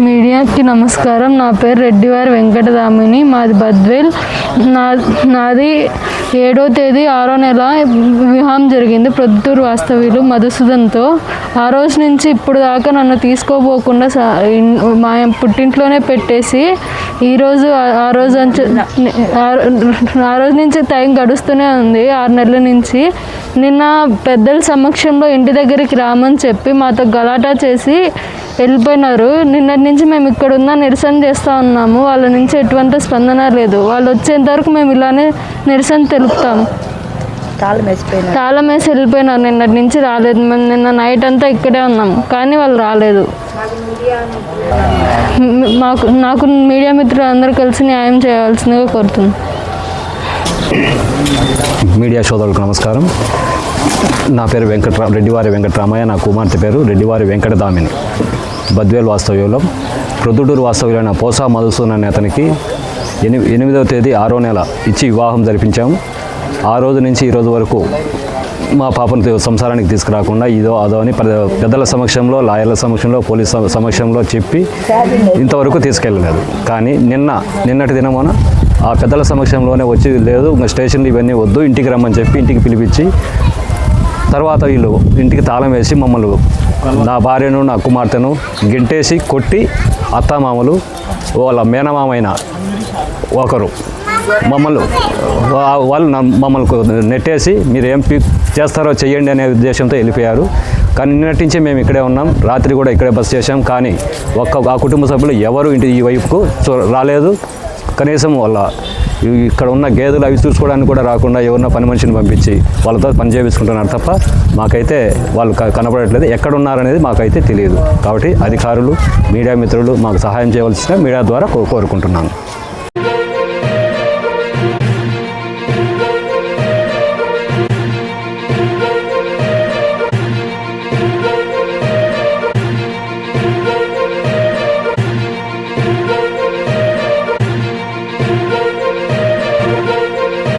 మీడియాకి నమస్కారం. నా పేరు రెడ్డివారి వెంకటదామిని మాది బద్వేల్. నా నాది ఏడో తేదీ ఆరో నెల వివాహం జరిగింది ప్రొద్దుటూరు వాస్తవ్యులు మధుసూదన్తో. ఆ రోజు నుంచి ఇప్పుడు దాకా నన్ను తీసుకోపోకుండా మా పుట్టింట్లోనే పెట్టేసి ఈరోజు ఆ- రోజు ఆ రోజు నుంచి టైం గడుస్తూనే ఉంది. ఆరు నెలల నుంచి. నిన్న పెద్దల సమక్షంలో ఇంటి దగ్గరికి రామని చెప్పి మాతో గలాటా చేసి వెళ్ళిపోయినారు. నిన్నటి నుంచి మేము ఇక్కడ ఉన్న నిరసన చేస్తూ ఉన్నాము. వాళ్ళ నుంచి ఎటువంటి స్పందన లేదు. వాళ్ళు వచ్చేంత వరకు మేము ఇలానే నిరసన తెలుపుతాం. తాళం వేసిపోయినా తాళం వేసి వెళ్ళిపోయినారు. నిన్నటి నుంచి రాలేదు. మేము నిన్న నైట్ అంతా ఇక్కడే ఉన్నాం కానీ వాళ్ళు రాలేదు. మాకు నాకు మీడియా మిత్రులు అందరూ కలిసి న్యాయం చేయవలసిందిగా కోరుతున్నాను మీడియా సోదరులకు నమస్కారం. నా పేరు వెంకట్రా రెడ్డివారి వెంకటరామయ్య. నా కుమార్తె పేరు రెడ్డివారి వెంకటదామిని. బద్వేల్ వాస్తవ్యంలో. ప్రొద్దుటూరు వాస్తవ్యులైన పోసా మధుసూన్ అనే అతనికి ఎని ఎనిమిదవ తేదీ ఆరో నెల ఇచ్చి వివాహం జరిపించాము ఆ రోజు నుంచి ఈ రోజు వరకు మా పాపను సంసారానికి తీసుకురాకుండా ఇదో అదో అని పెద్దల సమక్షంలో లాయర్ల సమక్షంలో పోలీస్ సమక్షంలో చెప్పి ఇంతవరకు తీసుకెళ్ళలేదు. కానీ నిన్న నిన్నటి దినమున ఆ పెద్దల సమక్షంలోనే వచ్చి లేదు ఇంకా స్టేషన్లు ఇవన్నీ వద్దు ఇంటికి రమ్మని చెప్పి ఇంటికి పిలిపించి తర్వాత వీళ్ళు ఇంటికి తాళం వేసి మమ్మల్ని నా భార్యను నా కుమార్తెను గెంటేసి కొట్టి అత్తమామలు వాళ్ళ మేనమామైన ఒకరు. మమ్మల్ని వాళ్ళు మమ్మల్ని నెట్టేసి మీరు ఏం చేస్తారో చెయ్యండి అనే ఉద్దేశంతో వెళ్ళిపోయారు. కానీ నిన్నటి నుంచి మేము ఇక్కడే ఉన్నాం. రాత్రి కూడా ఇక్కడే బస్ చేశాం. కానీ ఒక్క ఆ కుటుంబ సభ్యులు ఎవరు ఇంటి ఈ వైపుకు చూ- రాలేదు. కనీసం వాళ్ళ ఇక్కడ ఉన్న గేదెలు అవి చూసుకోవడానికి కూడా రాకుండా ఎవరిన పని మనిషిని పంపించి వాళ్ళతో పని చేయించుకుంటున్నారు తప్ప మాకైతే వాళ్ళు క- కనపడట్లేదు. ఎక్కడ ఉన్నారనేది మాకైతే తెలియదు. కాబట్టి అధికారులు మీడియా మిత్రులు మాకు సహాయం చేయవలసిన మీడియా ద్వారా కో- కోరుకుంటున్నాను.